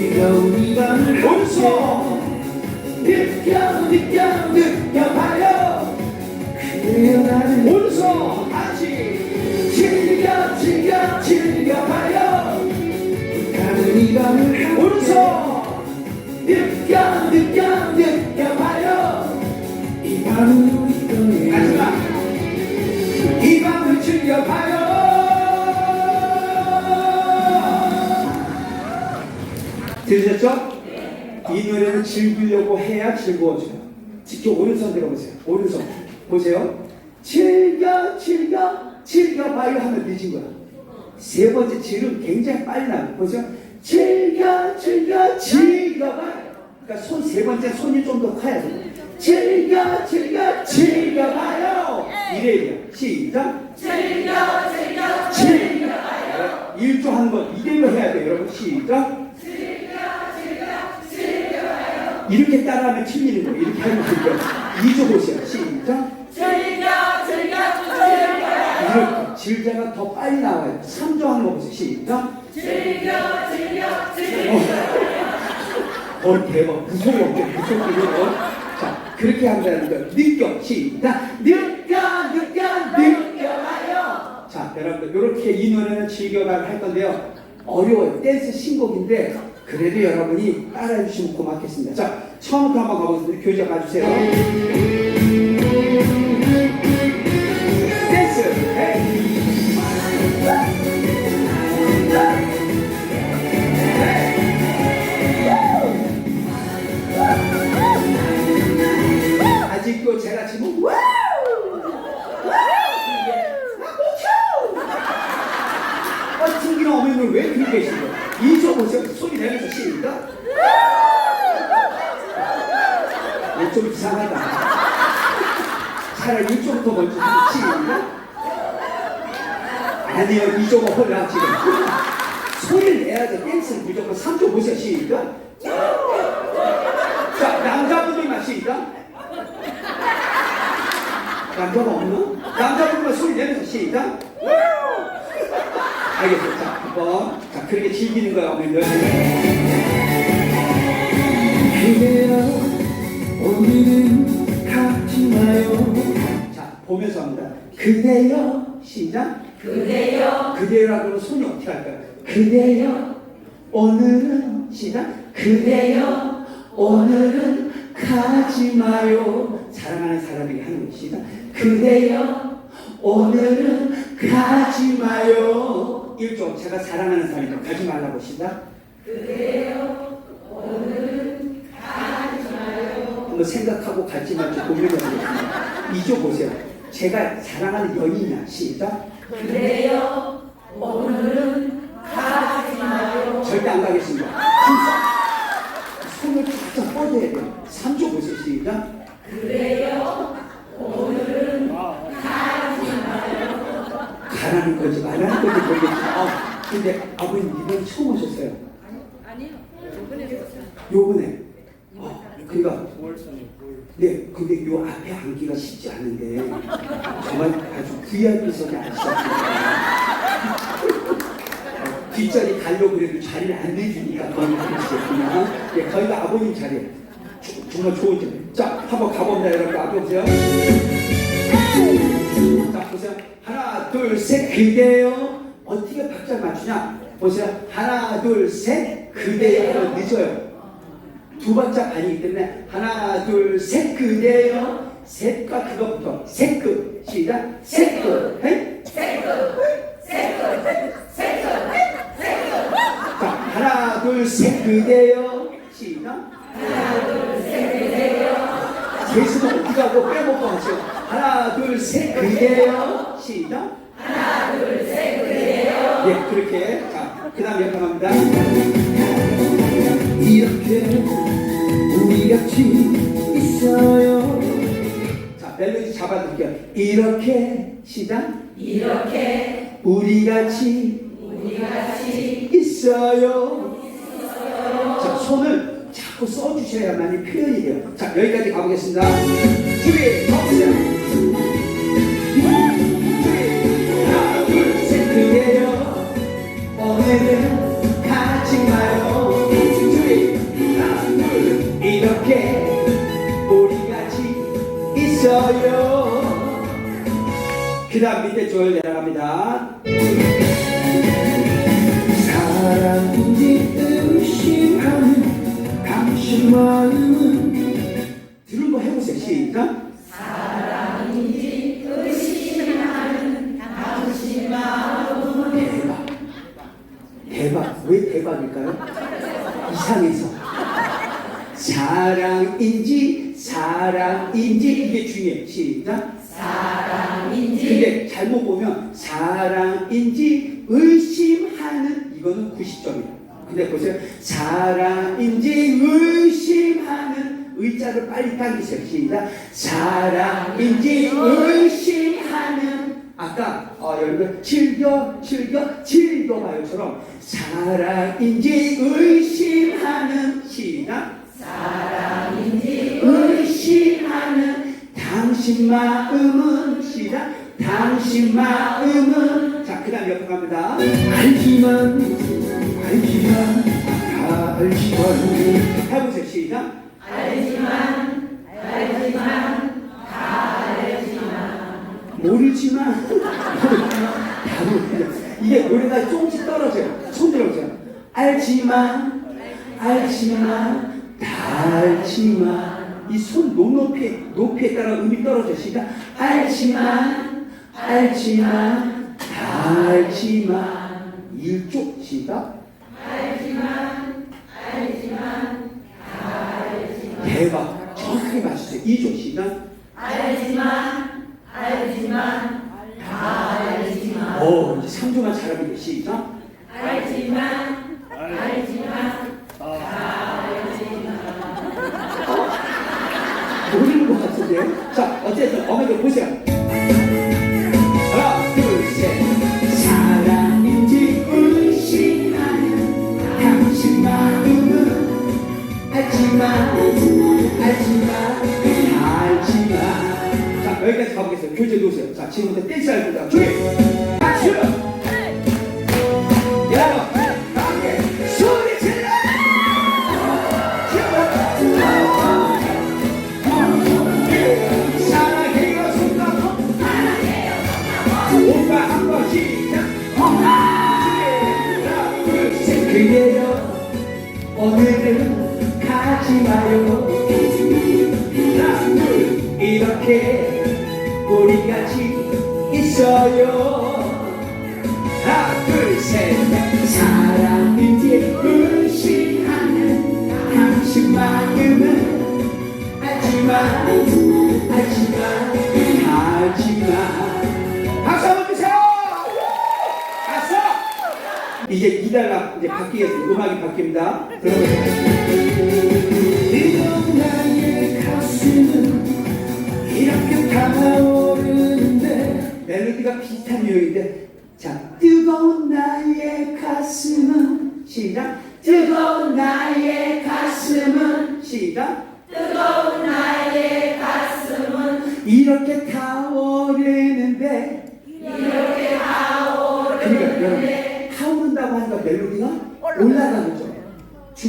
즐거운 이 밤을 오른손 느껴 느껴 느껴봐요. 그래요 나는 오른손 같이 즐겨 즐겨 즐겨봐요. 가는 이 밤을 오른손 느껴 느껴 느껴봐요. 이 밤은 우리 거예요 마지막 이 밤을 즐겨봐요 들으셨죠? 이 노래는 즐기려고 해야 즐거워져요. 직접 오른손 들어보세요. 오른손 보세요. 즐겨 즐겨 즐겨봐요 하면 늦은 거야. 세 번째 질은 굉장히 빨리 나요. 보세요. 즐겨 즐겨 즐겨봐요. 그러니까 손 세 번째 손이 좀 더 커야 돼요. 즐겨 즐겨 즐겨봐요. 이래야 돼요. 시작. 즐겨 즐겨 즐겨봐요. 1조 한 번 이대로 해야 돼요. 여러분 시작. 이렇게 따라하면 틀리는 거예요. 이렇게 하면 2조 보세요. 시작. 즐겨 즐겨 즐겨 이렇게 질자가 더 빨리 나와요. 3조 하는 거 보세요. 시작. 즐겨 즐겨 즐겨 어, 대박. 무서워. 무서워. 자, 그렇게 한다는 거. 느껴. 시작. 느껴, 느껴, 느껴봐요. 자, 여러분들, 이렇게 이 노래는 즐겨가면 할 건데요. 어려워요. 댄스 신곡인데, 그래도 여러분이 따라해 주시면 고맙겠습니다. 자, 처음부터 한번 가보겠습니다. 교재 가주세요. 댄스는 무조건 3조 보세요. 시작. 자, 남자분들만 시작. 남자가 없나? 남자분들만 소리 내면서 시작. 알겠어요. 자, 한번. 자, 그렇게 즐기는 거야, 어머님들. 그래요 오늘은 가지 마요 자, 보면서 합니다. 그대여. 시작. 그대여 그대여라고 하면 손이 어떻게 할까요? 그대요 오늘은. 시작. 그대요 오늘은 가지 마요 사랑하는 사람에게 하는 거. 시작. 그대요 오늘은 가지 마요 1조. 제가 사랑하는 사람이니까 가지 말라고 시작. 한번 생각하고 갈지 말지 고민해보겠습니다. 2조 보세요. 제가 사랑하는 여인이야. 시작. 그대여 오늘은 가지 마요 절대 안 가겠습니다. 손을 바짝 뻗어야 돼요. 3조 보세요. 시작. 그대여 오늘은 가라는 건지 말라는 건지 모르겠지만 아, 근데 아버님 이번 처음 오셨어요. 요번에 아, 그러니까 네, 근데 요 앞에 앉기가 쉽지 않은데 정말 아주 VIP석에 앉으셨어요. 어, 뒷자리 가려고 그래도 자리를 안 내주니까 거기 앉으셨구나. 예, 거기가 아버님 자리예요. 조- 정말 좋은 자리. 자, 한번 가봅니다, 여러분. 앞에 보세요. 자, 보세요. 하나, 둘, 셋, 그대요. 어떻게 박자 맞추냐? 보세요. 하나, 둘, 셋, 그대요. 늦어요. 두 박자 반이기 때문에 하나, 둘, 셋, 그대요. 셋과 그것부터. 셋끝. 시작. 셋끝. 헤이. 자, 하나, 둘, 셋, 그대요. 시작. 하나, 둘, 셋, 그대요. 셋은 어떻게 하고 빼먹고 하죠. 하나, 둘, 셋, 그대요. 시작. 하나, 둘, 셋, 그대요. 예, 그렇게. 자, 그 다음 옆에 갑니다. 이렇게 우리 같이 있어요 자, 멜로디 잡아드릴게요. 이렇게. 시작. 이렇게 우리 같이 있어요. 자, 손을 자꾸 써주셔야만이 표현이 돼요. 자, 여기까지 가보겠습니다. 준비, 가보세요. 그 다음 밑에 줄 내려갑니다. 마음은 들은 거 해보세요. 시작. 사랑인지 의심하는 당신 마음은 대박. 대박. 왜 대박일까요? 이상해서. 사랑인지 사랑인지 이게 중요해. 시작. 사랑인지 근데 잘못 보면 사랑인지 의심하는 이거는 90점이에요. 근데 보세요. 사랑인지 의심하는 의자를 빨리 당기세요. 시작. 사랑인지 의심하는 아까 어, 여러분 즐겨 즐겨 즐겨 봐요처럼 사랑인지 의심하는 시작. 사랑인지 의심하는 당신 마음은 시작 당신 마음은 자 그 다음 옆에 갑니다. 알지만 알지만 다 알지만. 해보세요 시작. 알지만 알지만 모르지만 다 모르죠 이게 노래가 조금씩 떨어져요. 손 들어보세요. 알지만 알지만 다 알지만. 이손 높이 높이에 따라 음이 떨어져 시작. 알지만 알지만 다 알지만 일쪽 시작 알지만 알지만 대박. 정확하게 맞추세요. 이쪽 시작 알지만 알지만 다 알지만. 오 이제 3조만 잘하면 돼 시작 알지만 알지만 모르는 것 같은데요? 자, 어쨌든 어머니 보세요. 알지만, 알지만, 알지만. 자, 여기까지 가보겠습니다. 교재 놓으세요. 자, 지금부터 댄스 할거다 조이! 둘 이렇게 우리 같이 있어요. 하나 둘셋. 사랑인지 의심하는 당신 마음은 알지만 알지만 알지만. 박수 한번 주세요. 이제 이달라 이제 바뀌겠습니다. 음악이 바뀝니다 이런 나의 가슴은 이렇게 타오르는데 멜로디가 비슷한 유형인데 자 뜨거운 나의 가슴은 시작. 뜨거운 나의 가슴은 시작. 뜨거운 나의 가슴은 이렇게 타오르는데 이렇게 타오르 그러니까 여러분 타오른다고 하니까 멜로디가 올라가는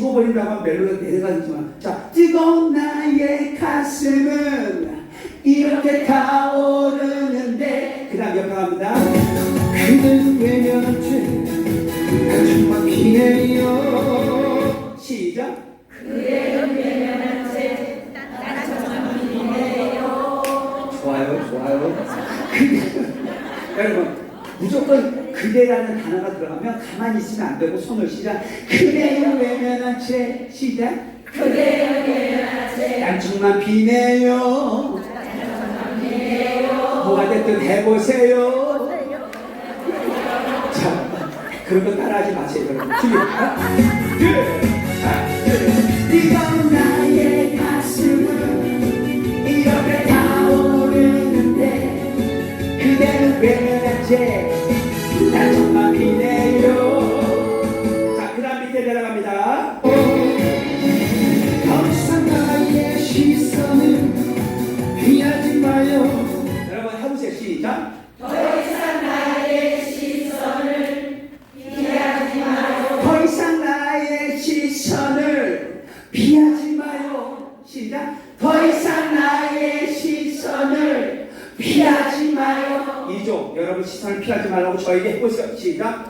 죽어버린다고 하면 멜로디가 내려가지만 자 뜨거운 나의 가슴은 이렇게 타오르는데 그 다음 옆에 갑니다. 그는 외면죄 아줌마 피네요 시작. 좋아요 좋아요. 여러분 무조건 그대라는 단어가 들어가면 가만히 있으면 안 되고 손을 시작 그대를 외면한 채 시작 그대여 내나제 양쪽만 비네요. 뭐가 됐든 해보세요. 자 그런 거 따라하지 마세요 여러분. 준비 하나 둘 하나 시작. 더 이상 나의 시선을 피하지 마요. 이 2조 여러분 시선을 피하지 말라고 저에게 해보세요 시작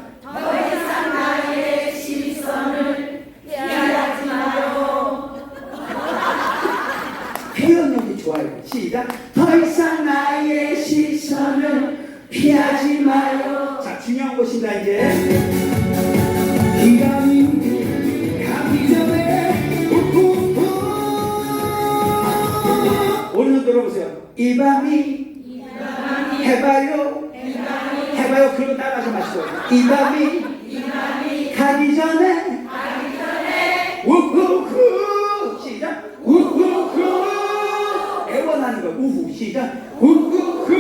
보세요. 이 밤이 해봐요. 해봐요. 그리고 따라하지 마시고. 이 밤이 가기 전에 우후후. 시작. 우후후. 애원하는 거. 우후. 시작. 우후후.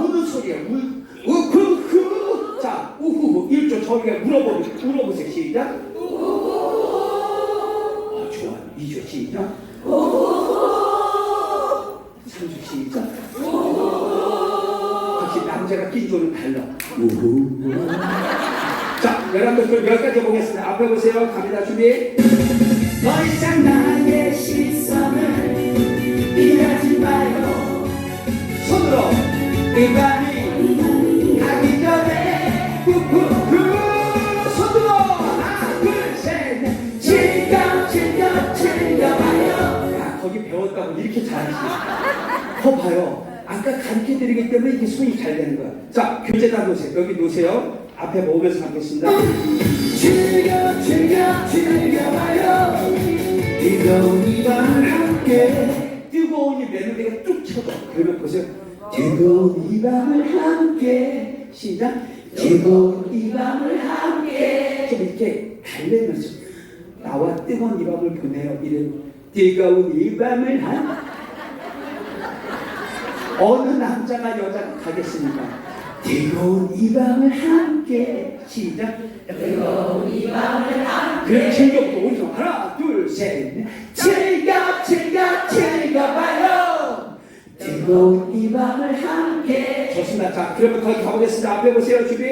우는 소리야. 우 우후후. 자 우후후. 1조 저희가 물어보 물어보세요. 시작. 아 좋아 2조 시작 3조 시작 역시 남자가 낀 조는 달라 자, 여러분들 여기까지 보겠습니다. 앞에 보세요. 갑니다. 준비. 더 이상 나의 시선을 피하지 마요. 손으로 이밤 이렇게 잘하시네. 더 봐요. 아까 가르쳐 드리기 때문에 이게 손이 잘 되는 거야. 자, 교재다 놓으세요. 여기 놓으세요. 앞에 모으면서 가겠습니다. 즐겨 즐겨 즐겨봐요 뜨거운 이밤을 함께 뜨거운 이 멜로디가 쭉 쳐져. 그러면 보세요. 뜨거운 이 밤을 함께 시작. 뜨거운 이 밤을 함께 좀 이렇게 달래면서 나와 뜨거운 이 밤을 보내요. 이런 뜨거운 이 밤을 함 어느 남자가 여자가 가겠습니까? 뜨거운 이 밤을 함께 시작. 뜨거운 이 밤을 함께. 즐겨부터 오른손 하나 둘셋 즐겨 즐겨 즐겨봐요. 뜨거운 이 밤을 함께. 좋습니다. 자 그러면 거기 가보겠습니다. 앞에 보세요 준비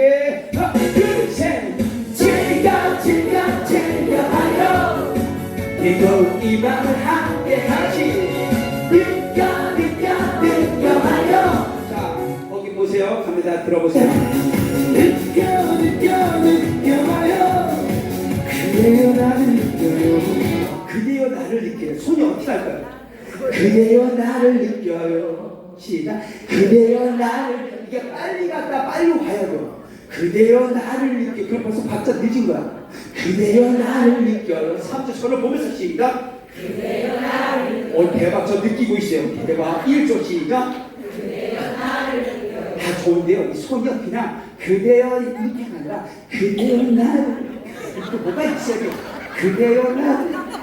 그대여 나를 느껴요. 시작. 그대여 나를 이게 빨리 갔다 빨리 와야. 그대여 나를 느껴. 그럼 벌써 박자 늦은 거야. 그대여 나를 느껴요. 3조 저를 보면서 시작. 그대여 나를 오 대박 저 느끼고 있어요. 대박 1조 시작. 그대여 나를 느껴요. 다 좋은데요. 이 손이 그냥 그대여 이렇게 아니라 그대여 나를 이렇게 뭐가 있어야 돼요. 그대여 나를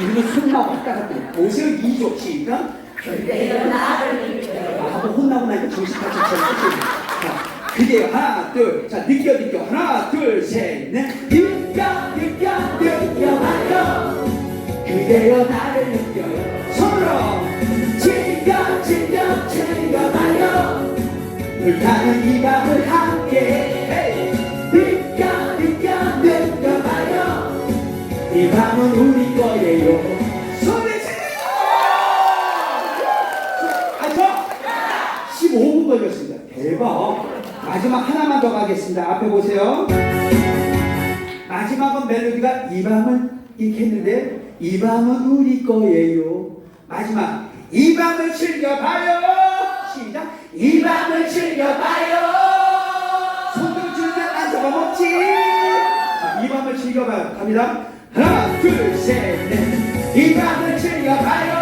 이러면 손만 왔다 갔다. 보세요. 2조 시작. 그대여 나를 느껴요. 하고 혼나고 나니까 정신 같이 차리고 자, 그게요. 하나, 둘. 자, 느껴, 느껴. 하나, 둘, 셋, 넷. 느껴, 느껴, 느껴봐요. 그대여 나를 느껴요. 손으로 즐겨, 즐겨, 즐겨 봐요. 불타는 이 밤을 함께 헤이. 느껴, 느껴, 느껴 봐요. 이 밤은 우리 마지막 하나만 더 가겠습니다. 앞에 보세요. 마지막은 멜로디가 이 밤은 이렇게 했는데 이 밤은 우리 거예요. 마지막 이 밤을 즐겨봐요. 시작. 이 밤을 즐겨봐요. 손들 줄면 안 잡아먹지. 자, 이 밤을 즐겨봐요. 갑니다. 하나, 둘, 셋, 넷. 이 밤을 즐겨봐요.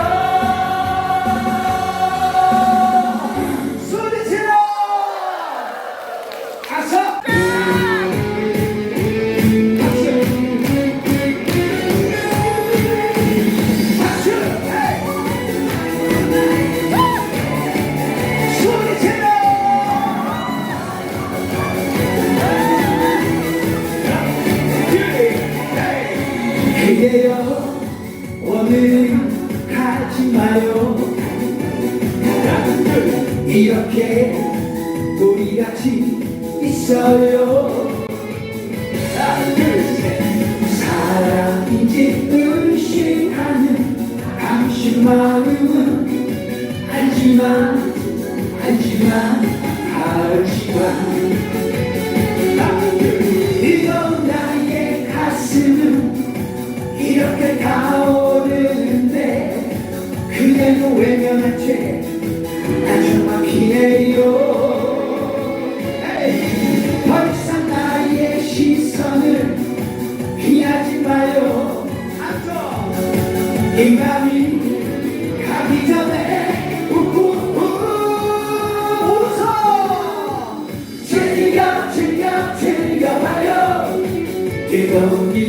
지친 마음은 알지만 알지만 알지만. 이건 나의 가슴은 이렇게 타오르는데 그대도 외면한 죄.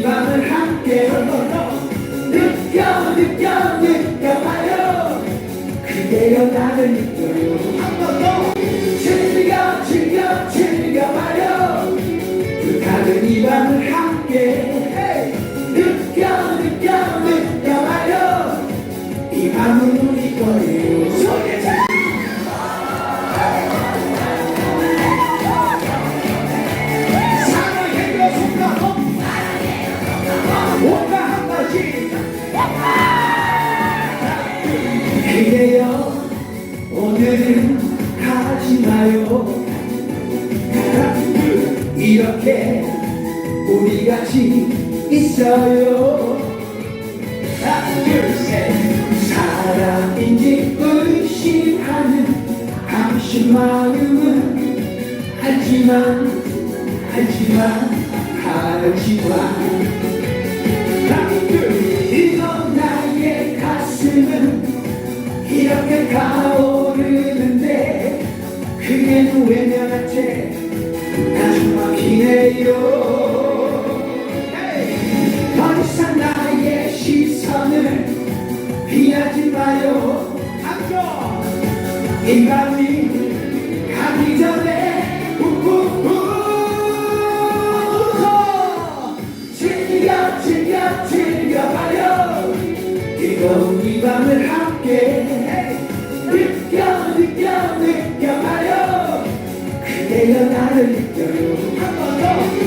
밤을 함께 느껴 느껴 느껴봐요. 그대여 나를 같이 있어요. 둘셋 사랑인지 의심하는 당신 마음은 하지만 하지만 하지만. 이런 나의 가슴은 이렇게 가오르는데 외면한 채 아주 막히네요 이 밤이 가기 전에 우후후 즐겨 즐겨 즐겨봐요 뜨거운 이 밤을 함께 느껴 느껴 느껴봐요 그대여 나를 느껴요 한 번 더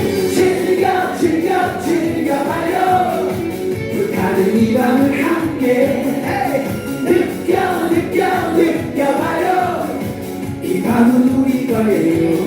느껴